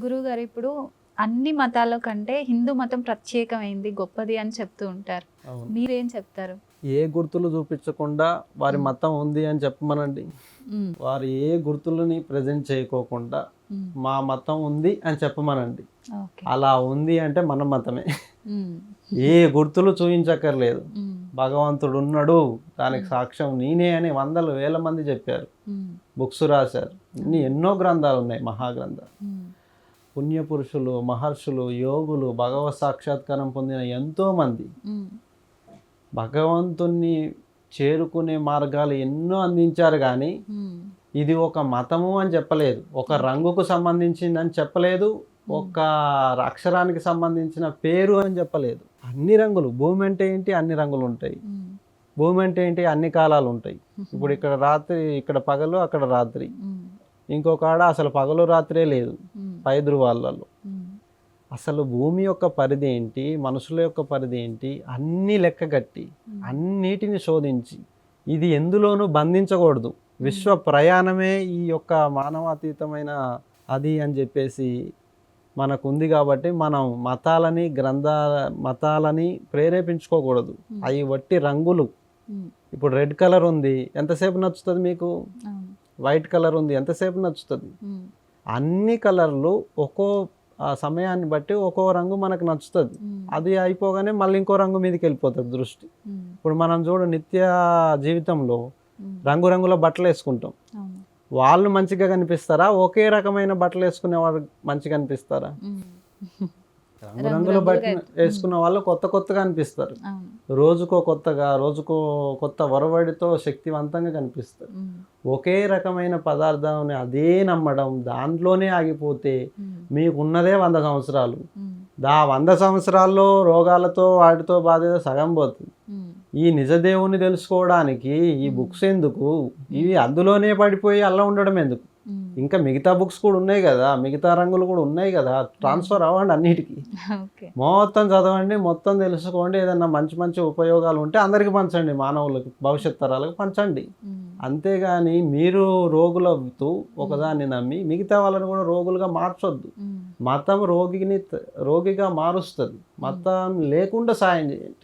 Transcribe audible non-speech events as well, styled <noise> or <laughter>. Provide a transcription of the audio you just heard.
గురువుగారు ఇప్పుడు అన్ని మతాల కంటే హిందూ మతం ప్రత్యేకమైంది గొప్పది అని చెప్తూ ఉంటారు. మీరేం చెప్తారు? ఏ గుర్తులు చూపించకుండా వారి మతం ఉంది అని చెప్పమనండి. వారు ఏ గుర్తులని ప్రజెంట్ చేయకోకుండా మా మతం ఉంది అని చెప్పమనండి. అలా ఉంది అంటే మన మతమే. ఏ గుర్తులు చూపించక్కర్లేదు. భగవంతుడు ఉన్నాడు దానికి సాక్ష్యం నేనే అని వందల వేల మంది చెప్పారు. బుక్స్ రాశారు. ఇన్ని ఎన్నో గ్రంథాలు ఉన్నాయి మహాగ్రంథాలు. పుణ్యపురుషులు మహర్షులు యోగులు భగవత్ సాక్షాత్కారం పొందిన ఎంతో మంది ఉమ్, భగవంతుణ్ణి చేరుకునే మార్గాలు ఎన్నో అందించారు కానీ ఇది ఒక మతము అని చెప్పలేదు. ఒక రంగుకు సంబంధించింది అని చెప్పలేదు ఒక అక్షరానికి సంబంధించిన పేరు అని చెప్పలేదు. అన్ని రంగులు భూమి అంటే ఏంటి? అన్ని రంగులు ఉంటాయి. భూమి అంటే ఏంటి? అన్ని కాలాలు ఉంటాయి. ఇప్పుడు ఇక్కడ రాత్రి ఇక్కడ పగలు అక్కడ రాత్రి. ఇంకొక ఆడ అసలు పగలు రాత్రే లేదు. పై ధృవాలలో అసలు భూమి యొక్క పరిధి ఏంటి? మనుషుల యొక్క పరిధి ఏంటి? అన్ని లెక్క కట్టి అన్నిటిని శోధించి ఇది ఎందులోనూ బంధించకూడదు. విశ్వ ప్రయాణమే ఈ యొక్క మానవాతీతమైన అది అని చెప్పేసి మనకు ఉంది కాబట్టి మనం మతాలని గ్రంథ మతాలని ప్రేరేపించుకోకూడదు. అవి వట్టి రంగులు. ఇప్పుడు రెడ్ కలర్ ఉంది ఎంతసేపు నచ్చుతుంది మీకు? వైట్ కలర్ ఉంది ఎంతసేపు నచ్చుతుంది? అన్ని కలర్లు ఒక్కో ఆ సమయాన్ని బట్టి ఒక్కో రంగు మనకు నచ్చుతుంది. అది అయిపోగానే మళ్ళీ ఇంకో రంగు మీదకి వెళ్ళిపోతుంది దృష్టి. ఇప్పుడు మనం చూడు నిత్య జీవితంలో రంగురంగుల బట్టలు వేసుకుంటాం. వాళ్ళు మంచిగా కనిపిస్తారా? ఒకే రకమైన బట్టలు వేసుకునే వాళ్ళు మంచిగా కనిపిస్తారా? <laughs> రంగురంగుల బట్టలు వేసుకున్న వాళ్ళు కొత్త కొత్తగా అనిపిస్తారు. రోజుకో కొత్తగా రోజుకో కొత్త వరవడితో శక్తివంతంగా కనిపిస్తారు. ఒకే రకమైన పదార్థాన్ని అదే నమ్మడం దాంట్లోనే ఆగిపోతే మీకు ఉన్నదే వంద సంవత్సరాలు. దా వంద సంవత్సరాల్లో రోగాలతో వాటితో బాధ సగం పోతుంది. ఈ నిజదేవుని తెలుసుకోవడానికి ఈ బుక్స్ ఎందుకు? ఇవి అందులోనే పడిపోయి అలా ఉండడం ఎందుకు? ఇంకా మిగతా బుక్స్ కూడా ఉన్నాయి కదా మిగతా రంగులు కూడా ఉన్నాయి కదా ట్రాన్స్ఫర్ అవ్వండి అన్నిటికీ. మొత్తం చదవండి మొత్తం తెలుసుకోండి ఏదన్నా మంచి మంచి ఉపయోగాలు ఉంటే అందరికీ పంచండి మానవులకు భవిష్యత్ తరాలకు పంచండి. అంతేగాని మీరు రోగులవుతూ ఒకదాన్ని నమ్మి మిగతా వాళ్ళని కూడా రోగులుగా మార్చొద్దు. మతం రోగిని రోగిగా మారుస్తుంది. మతం లేకుండా సాయం చేయండి.